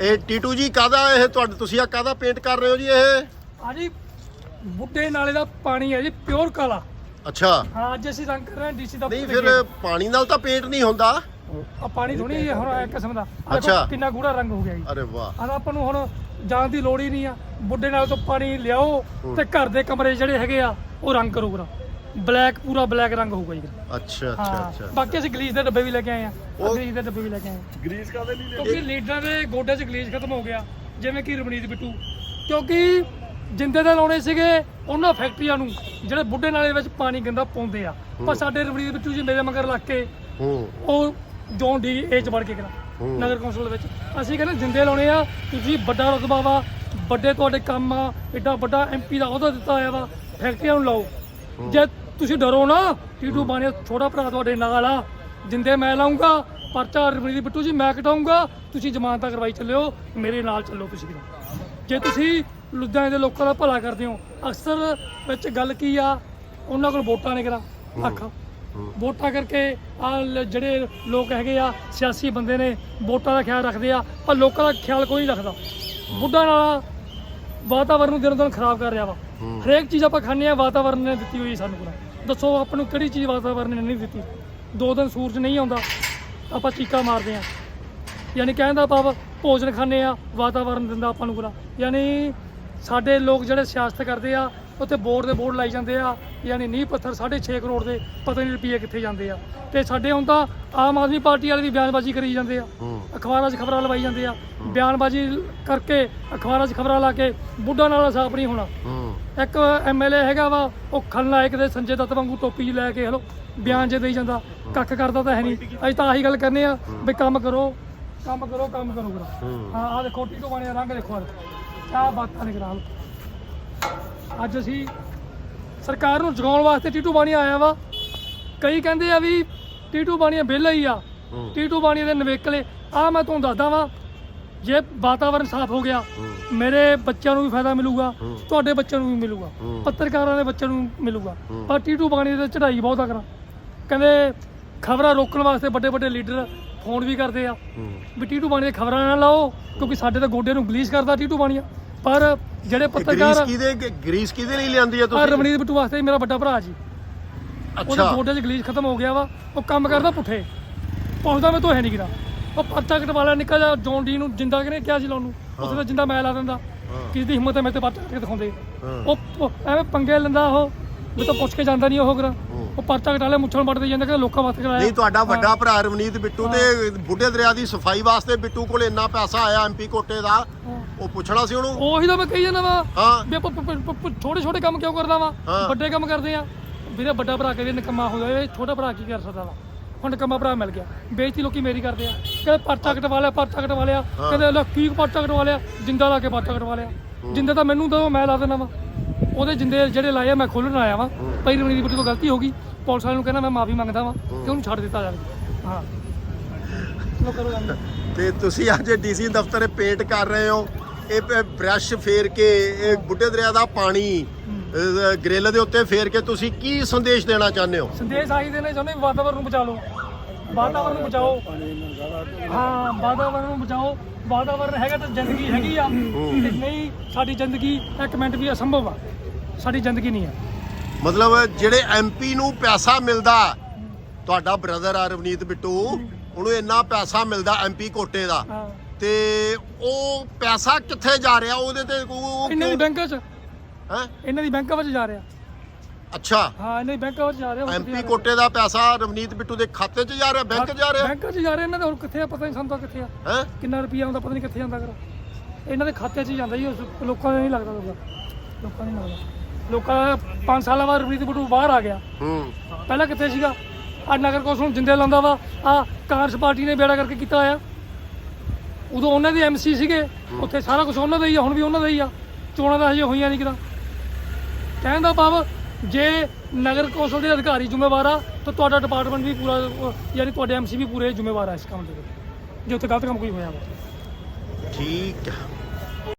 ਇਹ ਟੀਟੂ ਜੀ ਕਾਦਾ ਇਹ ਤੁਹਾਡੇ ਤੁਸੀਂ ਆ ਕਾਦਾ ਪੇਂਟ ਕਰ ਰਹੇ ਹੋ ਜੀ ਇਹ? ਆ ਜੀ ਬੁੱਢੇ ਨਾਲੇ ਦਾ ਪਾਣੀ ਹੈ ਜੀ ਪਿਓਰ ਕਾਲਾ। ਅੱਛਾ। ਹਾਂ ਅੱਜ ਅਸੀਂ ਰੰਗ ਕਰ ਰਹੇ ਹਾਂ ਡੀਸੀ ਦਾ ਨਹੀਂ ਫਿਰ ਪਾਣੀ ਨਾਲ ਤਾਂ ਪੇਂਟ ਨਹੀਂ ਹੁੰਦਾ। ਆ ਪਾਣੀ ਥੋੜੀ ਹੁਣ ਇੱਕ ਕਿਸਮ ਦਾ। ਆਹ ਦੇਖੋ ਅੱਛਾ। ਕਿੰਨਾ ਗੂੜਾ ਰੰਗ ਹੋ ਗਿਆ ਜੀ। ਅਰੇ ਵਾਹ। ਆਦਾ ਆਪਾਂ ਨੂੰ ਹੁਣ ਜਾਣ ਦੀ ਲੋੜ ਹੀ ਨਹੀਂ ਆ। ਬੁੱਢੇ ਨਾਲ ਤੋਂ ਪਾਣੀ ਲਿਆਓ ਤੇ ਘਰ ਦੇ ਕਮਰੇ ਜਿਹੜੇ ਹੈਗੇ ਆ ਉਹ ਰੰਗ ਕਰੂਗਾ ਬਲੈਕ ਪੂਰਾ ਬਲੈਕ ਰੰਗ ਹੋਊਗਾ ਜੀ। ਅੱਛਾ ਅੱਛਾ ਹਾਂ। ਅੱਛਾ ਬਾਕੀ ਅਸੀਂ ਗਲੀਸ ਦੇ ਡੱਬੇ ਵੀ ਲੈ ਕੇ ਆਏ ਆ ਉਹ- ਗਲੀਸ ਦੇ ਡੱਬੇ ਵੀ ਲੈ ਕੇ ਆਏ ਆ ਗਰੀਸ ਕਾਦੇ ਲਈ ਕਿਉਂਕਿ ਲੀਡਰਾਂ ਦੇ ਗੋਡੇ 'ਚ ਗਲੀਸ ਖਤਮ ਹੋ ਗਿਆ। ਜਿਵੇਂ ਕਿ ਰਮਨੀਤ ਬਿੱਟੂ। ਕਿਉਂਕਿ ਜਿੰਦੇ ਦੇ ਲਾਉਣੇ ਸੀਗੇ ਉਹਨਾਂ ਫੈਕਟਰੀਆਂ ਨੂੰ ਜਿਹੜੇ ਬੁੱਢੇ ਨਾਲੇ ਵਿੱਚ ਪਾਣੀ ਗੰਦਾ ਪਾਉਂਦੇ ਆ। ਪਰ ਸਾਡੇ ਰਮਨੀਤ ਬਿੱਟੂ ਜੀ ਮੇਰੇ ਮਗਰ ਲੱਗ ਕੇ ਹੂੰ। ਉਹ ਜੋਨ ਡੀ ਏ ਚ ਵੜ ਕੇ ਕਰਾ ਹੂੰ। ਨਗਰ ਕੌਂਸਲ ਦੇ ਵਿੱਚ। ਅਸੀਂ ਕਹਿੰਦੇ ਜਿੰਦੇ ਲਾਉਣੇ ਆ ਤੁਸੀਂ ਵੱਡਾ ਰਤਬਾ ਵਾ ਵੱਡੇ ਤੁਹਾਡੇ ਕੰਮ ਆ ਏਡਾ ਵੱਡਾ ਐਮਪੀ ਦਾ ਅਹੁਦਾ ਦਿੱਤਾ ਹੋਇਆ ਵਾ ਫੈਕਟਰੀਆਂ ਨੂੰ ਲਾਓ। ਜੇ ਤੁਸੀਂ ਡਰੋ ਨਾ। ਟੀਟੂ ਬਾਣੇ ਛੋਟਾ ਭਰਾ ਤੁਹਾਡੇ ਨਾਲ ਆ। ਜਿੰਦੇ ਮੈਂ ਲਾਉਂਗਾ ਪਰਚਾ ਰਮਨੀਤ ਬਿੱਟੂ ਜੀ ਮੈਂ ਕਟਾਉਂਗਾ। ਤੁਸੀਂ ਜ਼ਮਾਨਤ ਕਰਵਾਈ ਚੱਲਿਓ ਮੇਰੇ ਨਾਲ ਚੱਲੋ ਤੁਸੀਂ ਵੀ। ਜੇ ਤੁਸੀਂ ਲੁਧਿਆਣੇ ਦੇ ਲੋਕਾਂ ਦਾ ਭਲਾ ਕਰਦੇ ਹੋ ਅਕਸਰ ਵਿੱਚ ਗੱਲ ਕੀ ਆ? ਉਹਨਾਂ ਕੋਲ ਵੋਟਾਂ ਨੇ ਕਰਾ ਅੱਖ ਵੋਟਾਂ ਕਰਕੇ ਆ ਜਿਹੜੇ ਲੋਕ ਹੈਗੇ ਆ ਸਿਆਸੀ ਬੰਦੇ ਨੇ ਵੋਟਾਂ ਦਾ ਖਿਆਲ ਰੱਖਦੇ ਆ ਪਰ ਲੋਕਾਂ ਦਾ ਖਿਆਲ ਕੋਈ ਨਹੀਂ ਰੱਖਦਾ। ਬੁੱਢਾ ਨਾਲ ਵਾਤਾਵਰਨ ਨੂੰ ਦਿਨੋਂ ਦਿਨ ਖਰਾਬ ਕਰ ਰਿਹਾ ਵਾ। ਹਰੇਕ ਚੀਜ਼ ਆਪਾਂ ਖਾਂਦੇ ਆ ਵਾਤਾਵਰਨ ਨੇ ਦਿੱਤੀ ਹੋਈ ਸਾਨੂੰ ਪੂਰਾ। ਦੱਸੋ ਆਪਾਂ ਨੂੰ ਕਿਹੜੀ ਚੀਜ਼ ਵਾਤਾਵਰਨ ਨੇ ਨਹੀਂ ਦਿੱਤੀ? ਦੋ ਦਿਨ ਸੂਰਜ ਨਹੀਂ ਆਉਂਦਾ, ਆਪਾਂ ਚੀਕਾ ਮਾਰਦੇ ਆ ਯਾਨੀ ਕਹਿੰਦਾ ਭਾਵ, ਭੋਜਨ ਖਾਂਦੇ ਆ ਵਾਤਾਵਰਨ ਦਿੰਦਾ ਆਪਾਂ ਨੂੰ ਪੂਰਾ ਯਾਨੀ ਸਾਡੇ ਲੋਕ ਜਿਹੜੇ ਸਿਆਸਤ ਕਰਦੇ ਆ ਉੱਥੇ ਬੋਰਡ ਦੇ ਬੋਰਡ ਲਾਈ ਜਾਂਦੇ ਆ ਯਾਨੀ ਨੀਂਹ ਪੱਥਰ 6.5 ਕਰੋੜ ਦੇ ਪਤਾ ਨਹੀਂ ਰੁਪਏ ਕਿੱਥੇ ਜਾਂਦੇ ਆ। ਤੇ ਸਾਡੇ ਹੁਣ ਤਾਂ ਆਮ ਆਦਮੀ ਪਾਰਟੀ ਵਾਲੇ ਵੀ ਬਿਆਨਬਾਜ਼ੀ ਕਰੀ ਜਾਂਦੇ ਆ। ਅਖਬਾਰਾਂ 'ਚ ਖਬਰਾਂ ਲਵਾਈ ਜਾਂਦੇ ਆ। ਬਿਆਨਬਾਜ਼ੀ ਕਰਕੇ ਅਖਬਾਰਾਂ 'ਚ ਖਬਰਾਂ ਲਾ ਕੇ ਬੁੱਢਾ ਨਾਲ ਸਾਫ਼ ਨਹੀਂ ਹੋਣਾ। ਇੱਕ ਐਮਐਲਏ ਹੈਗਾ ਵਾ ਉਹ ਖਲਨਾਇਕ ਦੇ ਸੰਜੇ ਦੱਤ ਵਾਂਗੂ ਟੋਪੀ ਜਿਹੀ ਲੈ ਕੇ ਹਲੋ ਬਿਆਨ ਜੇ ਦੇਈ ਜਾਂਦਾ। ਕੱਖ ਕਰਦਾ ਤਾਂ ਹੈ ਨਹੀਂ। ਅਸੀਂ ਤਾਂ ਆਹੀ ਗੱਲ ਕਰਨੇ ਆ ਵੀ ਕੰਮ ਕਰੋ ਕੰਮ ਕਰੋ ਕੰਮ ਕਰੋ। ਕਰੋ ਹੂੰ। ਆਹ ਦੇਖੋ ਟੀਟੋ ਬਣਿਆ ਰੰਗ ਦੇਖੋ ਆ ਕਿਆ ਬਾਤਾਂ ਨੇ ਕਰਾ ਅੱਜ ਅਸੀਂ ਸਰਕਾਰ ਨੂੰ ਜਗਾਉਣ ਵਾਸਤੇ ਟੀਟੂ ਬਾਣੀ ਆਇਆ ਵਾ ਕਈ ਕਹਿੰਦੇ ਆ ਵੀ ਟੀਟੂ ਬਾਣੀਆ ਵਿਹਲਾ ਹੀ ਆ। ਟੀਟੂ ਬਾਣੀ ਦੇ ਨਵੇਕਲੇ ਆ ਮੈਂ ਤੁਹਾਨੂੰ ਦੱਸਦਾ ਵਾਂ ਜੇ ਵਾਤਾਵਰਨ ਸਾਫ਼ ਹੋ ਗਿਆ। ਮੇਰੇ ਬੱਚਿਆਂ ਨੂੰ ਵੀ ਫਾਇਦਾ ਮਿਲੂਗਾ। ਤੁਹਾਡੇ ਬੱਚਿਆਂ ਨੂੰ ਵੀ ਮਿਲੂਗਾ। ਪੱਤਰਕਾਰਾਂ ਦੇ ਬੱਚਿਆਂ ਨੂੰ ਮਿਲੂਗਾ। ਪਰ ਟੀਟੂ ਬਾਣੀ ਤੇ ਚੜਾਈ ਬਹੁਤ ਕਰਾਂ ਕਹਿੰਦੇ ਖਬਰਾਂ ਰੋਕਣ ਵਾਸਤੇ ਵੱਡੇ ਵੱਡੇ ਲੀਡਰ ਫੋਨ ਵੀ ਕਰਦੇ ਆ ਵੀ ਟੀਟੂ ਬਾਣੀ ਦੇ ਖਬਰਾਂ ਨਾ ਲਾਓ ਕਿਉਂਕਿ ਸਾਡੇ ਤਾਂ ਗੋਡੇ ਨੂੰ ਗਲੀਸ ਕਰਦਾ ਟੀਟੂ ਬਾਣੀਆ ਪਰ ਜਿਹੜੇ ਗਰੀਸ ਪੱਤਰਕਾਰ ਕਿਹਦੇ ਗਰੀਸ ਕਿਹਦੇ ਲਈ ਲਿਆਂਦੀ ਆ ਆ ਤੁਸੀਂ ਰਮਣੀਤ ਬਿੱਟੂ ਵਾਸਤੇ ਮੇਰਾ ਵੱਡਾ ਭਰਾ ਜੀ। ਉਹਦੇ ਅੱਛਾ। ਗੋਡੇ 'ਚ ਗਲੀਸ ਖਤਮ ਹੋ ਗਿਆ ਵਾ। ਉਹ ਕੰਮ ਕਰਦਾ ਪੁੱਠੇ। ਪਹੁੰਚਦਾ ਮੈਂ ਤੋਹੇ ਨਹੀਂ ਕਿਦਾ ਉਹ ਪਰਚਾ ਕਟਵਾ ਲਿਆ ਨਿੱਕਾ ਜਿਹਾ ਜੌਨ ਡੀ ਨੂੰ ਜਿੰਦਾ ਕਿਨੇ ਕਿਹਾ ਸੀ ਲਾਉਣ ਨੂੰ? ਉਸੇ ਦਾ ਜਿੰਦਾ ਮੈਂ ਲਾ ਦਿੰਦਾ। ਕਿਸ ਦੀ ਹਿੰਮਤ ਹੈ ਮੇਰੇ ਤੇ ਪਰਚਾ ਦਿਖਾਉਂਦੇ। ਹਾਂ। ਉਹ ਉਹ ਐਵੇਂ ਪੰਗੇ ਲੈਂਦਾ ਉਹ। ਮੈਂ ਤਾਂ ਪੁੱਛ ਕੇ ਜਾਂਦਾ ਨਹੀਂ ਉਹ ਕਰਾ ਉਹ ਪਰਚਾ ਕਟਾ ਲਿਆ ਮੁੱਛਾਂ ਵੱਟਦੇ ਜਾਂਦਾ ਕਿ ਲੋਕਾਂ ਵਾਸਤੇ ਕਰਾਇਆ। ਨਹੀਂ ਤੁਹਾਡਾ ਵੱਡਾ ਭਰਾ ਰਵਨੀਤ ਬਿੱਟੂ ਤੇ ਬੁੱਢੇ ਦਰਿਆ ਦੀ ਸਫ਼ਾਈ ਵਾਸਤੇ ਬਿੱਟੂ ਕੋਲ ਇੰਨਾ ਪੈਸਾ ਆਇਆ ਐਮਪੀ ਕੋਟੇ ਦਾ। ਉਹ ਪੁੱਛਣਾ ਸੀ ਉਹਨੂੰ? ਉਹੀ ਤਾਂ ਮੈਂ ਕਹੀ ਜਾਂਦਾ ਵਾ। ਵੀ ਆਪਾਂ ਛੋਟੇ ਛੋਟੇ ਕੰਮ ਕਿਉਂ ਕਰਦਾ ਵਾ। ਵੱਡੇ ਕੰਮ ਕਰਦੇ ਆ। ਵੀਰੇ ਵੱਡਾ ਭਰਾ ਕਦੇ ਨਕਮਾ ਹੋ ਜਾਵੇ। ਛੋਟਾ ਭਰਾ ਕੀ ਕਰ ਸਕਦਾ ਵਾ? ਹੁਣ ਨਕਮਾ ਭਰਾ ਮਿਲ ਗਿਆ। ਬੇਇੱਜ਼ਤੀ ਲੋਕੀ ਮੇਰੀ ਕਰਦੇ ਆ। ਕਹਿੰਦੇ ਪਰਚਾ ਕਟਵਾ ਲਿਆ ਪਰਚਾ ਕਟਵਾ ਲਿਆ। ਕਹਿੰਦੇ ਲੈ ਕੀ ਪਰਚਾ ਕਟਵਾ ਲਿਆ? ਜਿੰਦਾ ਲਾ ਕੇ ਪਰਚਾ ਕਟਵਾ ਲਿਆ। ਜਿੰਦਾ ਤਾਂ ਮੈਨੂੰ ਦੋ ਮੈਂ ਲਾ ਦੇਣਾ ਵਾ। ਉਹਦੇ ਜਿੰਦੇ ਜਿਹੜੇ ਲਾਏ ਆ ਮੈਂ ਖੋਲਣ ਆਇਆ ਵਾ। ਭਾਈ ਰਮਣੀ ਦੀ ਬੁੱਟੀ ਤੋਂ ਗਲਤੀ ਹੋ ਗਈ। ਪੁਲਿਸ ਵਾਲੇ ਨੂੰ ਕਹਿੰਦਾ ਮੈਂ ਮਾਫੀ ਮੰਗਦਾ ਵਾ ਕਿ ਉਹਨੂੰ ਛੱਡ ਦਿੱਤਾ ਜਾਵੇ। ਹਾਂ। ਚਲੋ ਕਰੋ ਗੱਲ। ਤੇ ਤੁਸੀਂ ਅੱਜ ਡੀਸੀ ਦਫ਼ਤਰ ਪੇਂਟ ਕਰ ਰਹੇ ਹੋ। ਇਹ ਬ੍ਰਸ਼ ਫੇਰ ਕੇ ਇਹ ਬੁੱਢੇ ਦਰਿਆ ਦਾ ਪਾਣੀ ਗ੍ਰਿਲ ਦੇ ਉੱਤੇ ਫੇਰ ਕੇ ਤੁਸੀਂ ਕੀ ਸੰਦੇਸ਼ ਦੇਣਾ ਚਾਹੁੰਦੇ ਹੋ? ਸੰਦੇਸ਼ ਆਈ ਦੇ ਨੇ ਚਾਹੁੰਦੇ ਵਾਤਾਵਰਨ ਨੂੰ ਬਚਾ ਲਓ ਵਾਤਾਵਰਨ ਨੂੰ ਬਚਾਓ। ਹਾਂ ਵਾਤਾਵਰਨ ਨੂੰ ਬਚਾਓ। ਵਾਤਾਵਰਨ ਹੈਗਾ ਤਾਂ ਜ਼ਿੰਦਗੀ ਹੈਗੀ ਆ। ਨਹੀਂ ਸਾਡੀ ਜ਼ਿੰਦਗੀ ਇੱਕ ਮਿੰਟ ਵੀ ਅਸੰਭਵ ਆ। ਸਾਡੀ ਜ਼ਿੰਦਗੀ ਨਹੀਂ ਆ। ਮਤਲਬ ਜਿਹੜੇ ਐਮਪੀ ਨੂੰ ਪੈਸਾ ਮਿਲਦਾ ਤੁਹਾਡਾ ਬ੍ਰਦਰ ਆ ਰਵਨੀਤ ਬਿੱਟੂ ਉਹਨੂੰ ਇੰਨਾ ਪੈਸਾ ਮਿਲਦਾ ਐਮਪੀ ਕੋਟੇ ਦਾ। ਤੇ ਉਹ ਪੈਸਾ ਕਿੱਥੇ ਜਾ ਰਿਹਾ? ਉਹਦੇ ਤੇ ਇਹਨਾਂ ਦੀ ਬੈਂਕਾਂ 'ਚ। ਹੈ? ਇਹਨਾਂ ਦੀ ਬੈਂਕਾਂ ਵਿੱਚ ਜਾ ਰਿਹਾ। ਅੱਛਾ। ਹਾਂ ਇਹਨਾਂ ਦੀ ਬੈਂਕਾਂ ਵਿੱਚ ਜਾ ਰਿਹਾ। ਐਮਪੀ ਕੋਟੇ ਦਾ ਪੈਸਾ ਰਵਨੀਤ ਬਿੱਟੂ ਦੇ ਖਾਤੇ 'ਚ ਜਾ ਰਿਹਾ? ਬੈਂਕ 'ਚ ਜਾ ਰਿਹਾ? ਬੈਂਕਾਂ 'ਚ ਜਾ ਰਿਹਾ। ਇਹਨਾਂ ਦਾ ਹੋਰ ਕਿੱਥੇ ਆ? ਪਤਾ ਨਹੀਂ ਸਾਨੂੰ ਤਾਂ ਕਿੱਥੇ ਆ। ਹੈ? ਕਿੰਨਾ ਰੁਪਈਆ ਆਉਂਦਾ ਪਤਾ ਨਹੀਂ ਕਿੱਥੇ ਜਾਂਦਾ ਕਰ ਇਹਨਾਂ ਦੇ ਖਾਤੇ 'ਚ ਜਾਂਦਾ ਜੀ ਲੋਕਾਂ ਦੇ ਨਹੀਂ ਲੱਗਦਾ ਲੋਕਾਂ ਲੋਕਾਂ ਦੇ ਨਹੀਂ ਲੱਗਦਾ ਲੋਕਾਂ ਦਾ 5 ਸਾਲਾਂ ਬਾਅਦ ਰਵਨੀਤ ਬਿੱਟੂ ਬਾਹਰ ਆ ਗਿਆ। ਹੂੰ। ਪਹਿਲਾਂ ਕਿੱਥੇ ਸੀਗਾ? ਆ ਨਗਰ ਕੌਂਸਲ ਨੂੰ ਜਿੰਦੇ ਲਾਉਂਦਾ ਵਾ। ਆ ਕਾਂਗਰਸ ਪਾਰਟੀ ਨੇ ਬੇੜਾ ਕਰਕੇ ਕੀਤਾ ਆ ਉਦੋਂ ਉਹਨਾਂ ਦੇ ਐਮਸੀ ਸੀਗੇ। ਉੱਥੇ ਸਾਰਾ ਕੁਝ ਉਹਨਾਂ ਦਾ ਹੀ ਆ ਹੁਣ ਵੀ ਉਹਨਾਂ ਦਾ ਹੀ ਆ। ਚੋਣਾਂ ਦਾ ਹਜੇ ਹੋਈਆਂ ਨਹੀਂ ਕਿਦਾ। ਕਹਿਣ ਦਾ ਭਾਵ ਜੇ ਨਗਰ ਕੌਂਸਲ ਦੇ ਅਧਿਕਾਰੀ ਜ਼ਿੰਮੇਵਾਰ ਆ ਤਾਂ ਤੁਹਾਡਾ ਡਿਪਾਰਟਮੈਂਟ ਵੀ ਪੂਰਾ ਯਾਨੀ ਤੁਹਾਡੇ ਐਮਸੀ ਵੀ ਪੂਰੇ ਜ਼ਿੰਮੇਵਾਰ ਆ ਇਸ ਕੰਮ ਦੇ ਜੇ ਉੱਥੇ ਗਲਤ ਕੰਮ ਕੋਈ ਹੋਇਆ ਵਾ। ਠੀਕ ਹੈ